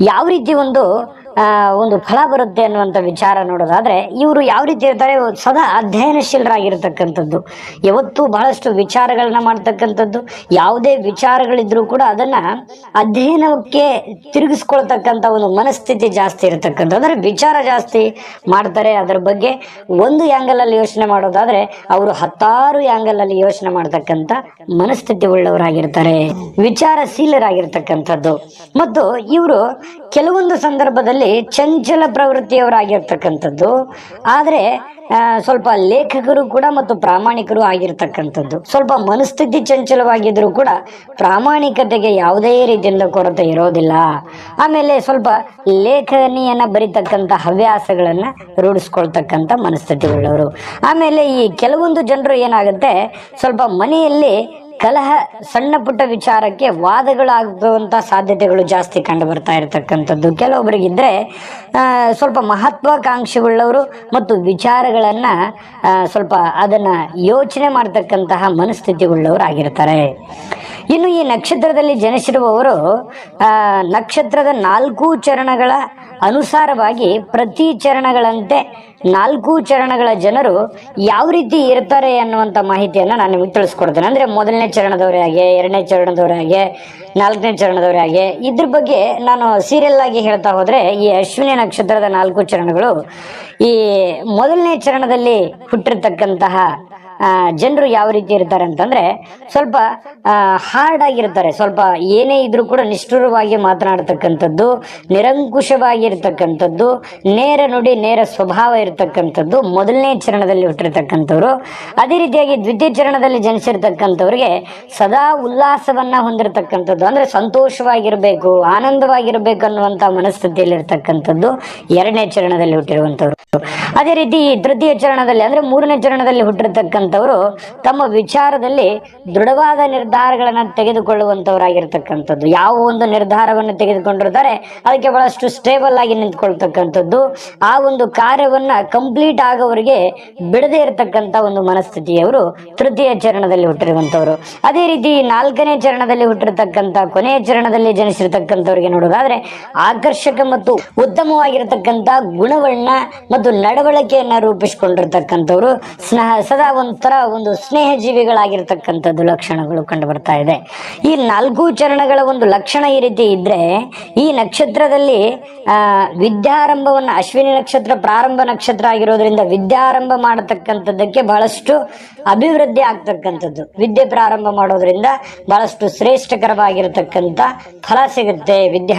ಯಾವ ರೀತಿ ಒಂದು ಒಂದು ಫಲ ಬರುತ್ತೆ ಅನ್ನುವಂಥ ವಿಚಾರ ನೋಡೋದಾದ್ರೆ, ಇವರು ಯಾವ ರೀತಿ ಇರ್ತಾರೆ ಸದಾ ಅಧ್ಯಯನಶೀಲರಾಗಿರ್ತಕ್ಕಂಥದ್ದು. ಯಾವತ್ತೂ ಬಹಳಷ್ಟು ವಿಚಾರಗಳನ್ನ ಮಾಡ್ತಕ್ಕಂಥದ್ದು, ಯಾವುದೇ ವಿಚಾರಗಳಿದ್ರೂ ಕೂಡ ಅದನ್ನ ಅಧ್ಯಯನಕ್ಕೆ ತಿರುಗಿಸ್ಕೊಳ್ತಕ್ಕಂಥ ಒಂದು ಮನಸ್ಥಿತಿ ಜಾಸ್ತಿ ಇರತಕ್ಕಂಥ ಅಂದ್ರೆ ವಿಚಾರ ಜಾಸ್ತಿ ಮಾಡ್ತಾರೆ ಅದರ ಬಗ್ಗೆ ಒಂದು ಆ್ಯಂಗಲ್ ಅಲ್ಲಿ ಯೋಚನೆ ಮಾಡೋದಾದ್ರೆ, ಅವರು ಹತ್ತಾರು ಆ್ಯಂಗಲ್ ಅಲ್ಲಿ ಯೋಚನೆ ಮಾಡ್ತಕ್ಕಂಥ ಮನಸ್ಥಿತಿ ಉಳ್ಳವರಾಗಿರ್ತಾರೆ, ವಿಚಾರಶೀಲರಾಗಿರ್ತಕ್ಕಂಥದ್ದು. ಮತ್ತು ಇವರು ಕೆಲವೊಂದು ಸಂದರ್ಭದಲ್ಲಿ ಚಂಚಲ ಪ್ರವೃತ್ತಿಯವರಾಗಿರ್ತಕ್ಕಂಥದ್ದು. ಆದರೆ ಸ್ವಲ್ಪ ಲೇಖಕರು ಕೂಡ ಮತ್ತು ಪ್ರಾಮಾಣಿಕರು ಆಗಿರ್ತಕ್ಕಂಥದ್ದು. ಸ್ವಲ್ಪ ಮನಸ್ಥಿತಿ ಚಂಚಲವಾಗಿದ್ರು ಕೂಡ ಪ್ರಾಮಾಣಿಕತೆಗೆ ಯಾವುದೇ ರೀತಿಯಿಂದ ಕೊರತೆ ಇರೋದಿಲ್ಲ. ಆಮೇಲೆ ಸ್ವಲ್ಪ ಲೇಖನಿಯನ್ನ ಬರಿತಕ್ಕಂಥ ಹವ್ಯಾಸಗಳನ್ನ ರೂಢಿಸ್ಕೊಳ್ತಕ್ಕಂಥ ಮನಸ್ಥಿತಿ ಉಳ್ಳವರು ಆಮೇಲೆ ಈ ಕೆಲವೊಂದು ಜನರು ಏನಾಗುತ್ತೆ, ಸ್ವಲ್ಪ ಮನೆಯಲ್ಲಿ ಕಲಹ ಸಣ್ಣ ಪುಟ್ಟ ವಿಚಾರಕ್ಕೆ ವಾದಗಳಾಗುವಂಥ ಸಾಧ್ಯತೆಗಳು ಜಾಸ್ತಿ ಕಂಡು ಬರ್ತಾ ಇರತಕ್ಕಂಥದ್ದು. ಕೆಲವೊಬ್ಬರಿಗಿದ್ರೆ ಸ್ವಲ್ಪ ಮಹತ್ವಾಕಾಂಕ್ಷೆಗಳವರು ಮತ್ತು ವಿಚಾರಗಳನ್ನ ಸ್ವಲ್ಪ ಅದನ್ನ ಯೋಚನೆ ಮಾಡ್ತಕ್ಕಂತಹ ಮನಸ್ಥಿತಿ ಉಳ್ಳವರು ಆಗಿರ್ತಾರೆ ಇನ್ನು ಈ ನಕ್ಷತ್ರದಲ್ಲಿ ಜನಿಸಿರುವವರು ಆ, ನಕ್ಷತ್ರದ ನಾಲ್ಕು ಚರಣಗಳ ಅನುಸಾರವಾಗಿ ಪ್ರತಿ ಚರಣಗಳಂತೆ ನಾಲ್ಕು ಚರಣಗಳ ಜನರು ಯಾವ ರೀತಿ ಇರ್ತಾರೆ ಅನ್ನುವಂಥ ಮಾಹಿತಿಯನ್ನು ನಾನು ನಿಮಗೆ ತಿಳಿಸ್ಕೊಡ್ತೇನೆ. ಅಂದರೆ ಮೊದಲನೇ ಚರಣದವರೇ ಹಾಗೆ ಎರಡನೇ ಚರಣದವರೇ ಹಾಗೆ ನಾಲ್ಕನೇ ಚರಣದವರೇ ಹಾಗೆ. ಇದ್ರ ಬಗ್ಗೆ ನಾನು ಸೀರಿಯಲ್ ಆಗಿ ಹೇಳ್ತಾ ಹೋದರೆ ಈ ಅಶ್ವಿನಿ ನಕ್ಷತ್ರದ ನಾಲ್ಕು ಚರಣಗಳು ಈ ಮೊದಲನೇ ಚರಣದಲ್ಲಿ ಹುಟ್ಟಿರ್ತಕ್ಕಂತಹ ಜನರು ಯಾವ ರೀತಿ ಇರ್ತಾರೆ ಅಂತಂದ್ರೆ ಸ್ವಲ್ಪ ಹಾರ್ಡ್ ಆಗಿರ್ತಾರೆ. ಸ್ವಲ್ಪ ಏನೇ ಇದ್ರೂ ಕೂಡ ನಿಷ್ಠುರವಾಗಿ ಮಾತನಾಡ್ತಕ್ಕಂಥದ್ದು, ನಿರಂಕುಶವಾಗಿರ್ತಕ್ಕಂಥದ್ದು, ನೇರ ನುಡಿ, ನೇರ ಸ್ವಭಾವ ಇರತಕ್ಕಂಥದ್ದು ಮೊದಲನೇ ಚರಣದಲ್ಲಿ ಹುಟ್ಟಿರ್ತಕ್ಕಂಥವ್ರು. ಅದೇ ರೀತಿಯಾಗಿ ದ್ವಿತೀಯ ಚರಣದಲ್ಲಿ ಜನಿಸಿರ್ತಕ್ಕಂಥವ್ರಿಗೆ ಸದಾ ಉಲ್ಲಾಸವನ್ನ ಹೊಂದಿರತಕ್ಕಂಥದ್ದು. ಅಂದ್ರೆ ಸಂತೋಷವಾಗಿರ್ಬೇಕು, ಆನಂದವಾಗಿರ್ಬೇಕು ಮನಸ್ಥಿತಿಯಲ್ಲಿ ಇರ್ತಕ್ಕಂಥದ್ದು ಎರಡನೇ ಚರಣದಲ್ಲಿ ಹುಟ್ಟಿರುವಂಥವ್ರು. ಅದೇ ರೀತಿ ತೃತೀಯ ಚರಣದಲ್ಲಿ ಅಂದ್ರೆ ಮೂರನೇ ಚರಣದಲ್ಲಿ ಹುಟ್ಟಿರ್ತಕ್ಕಂಥವ್ರು ತಮ್ಮ ವಿಚಾರದಲ್ಲಿ ದೃಢವಾದ ನಿರ್ಧಾರಗಳನ್ನು ತೆಗೆದುಕೊಳ್ಳುವಂಥವರಾಗಿರ್ತಕ್ಕಂಥದ್ದು ಯಾವ ಒಂದು ನಿರ್ಧಾರವನ್ನು ತೆಗೆದುಕೊಂಡಿರ್ತಾರೆ, ಅದಕ್ಕೆ ಬಹಳಷ್ಟು ಸ್ಟೇಬಲ್ ಆಗಿ ನಿಂತ್ಕೊಳ್ತಕ್ಕಂಥದ್ದು. ಆ ಒಂದು ಕಾರ್ಯವನ್ನ ಕಂಪ್ಲೀಟ್ ಆಗೋವರಿಗೆ ಬಿಡದೇ ಇರತಕ್ಕಂಥ ಒಂದು ಮನಸ್ಥಿತಿಯವರು ತೃತೀಯ ಚರಣದಲ್ಲಿ ಹುಟ್ಟಿರುವಂತವರು ಅದೇ ರೀತಿ ನಾಲ್ಕನೇ ಚರಣದಲ್ಲಿ ಹುಟ್ಟಿರ್ತಕ್ಕಂಥ ಕೊನೆಯ ಚರಣದಲ್ಲಿ ಜನಿಸಿರ್ತಕ್ಕಂಥವ್ರಿಗೆ ನೋಡೋದಾದ್ರೆ ಆಕರ್ಷಕ ಮತ್ತು ಉತ್ತಮವಾಗಿರತಕ್ಕಂಥ ಗುಣವನ್ನ ಮತ್ತು ನಡವಳಿಕೆಯನ್ನ ರೂಪಿಸಿಕೊಂಡಿರ್ತಕ್ಕಂಥವ್ರು. ಸ್ನೇಹ, ಸದಾ ಒಂಥರ ಒಂದು ಸ್ನೇಹ ಜೀವಿಗಳಾಗಿರ್ತಕ್ಕಂಥದ್ದು ಲಕ್ಷಣಗಳು ಕಂಡು ಬರ್ತಾ ಇದೆ. ಈ ನಾಲ್ಕು ಚರಣಗಳ ಒಂದು ಲಕ್ಷಣ ಈ ರೀತಿ ಇದ್ರೆ, ಈ ನಕ್ಷತ್ರದಲ್ಲಿ ವಿದ್ಯಾರಂಭವನ್ನು ಅಶ್ವಿನಿ ನಕ್ಷತ್ರ, ಪ್ರಾರಂಭ ನಕ್ಷತ್ರ ಆಗಿರೋದ್ರಿಂದ ವಿದ್ಯಾರಂಭ ಮಾಡತಕ್ಕಂಥದ್ದಕ್ಕೆ ಬಹಳಷ್ಟು ಅಭಿವೃದ್ಧಿ ಆಗ್ತಕ್ಕಂಥದ್ದು. ವಿದ್ಯೆ ಪ್ರಾರಂಭ ಮಾಡೋದ್ರಿಂದ ಬಹಳಷ್ಟು ಶ್ರೇಷ್ಠಕರವಾಗಿರತಕ್ಕಂಥ ಫಲ ಸಿಗುತ್ತೆ. ವಿದ್ಯಾ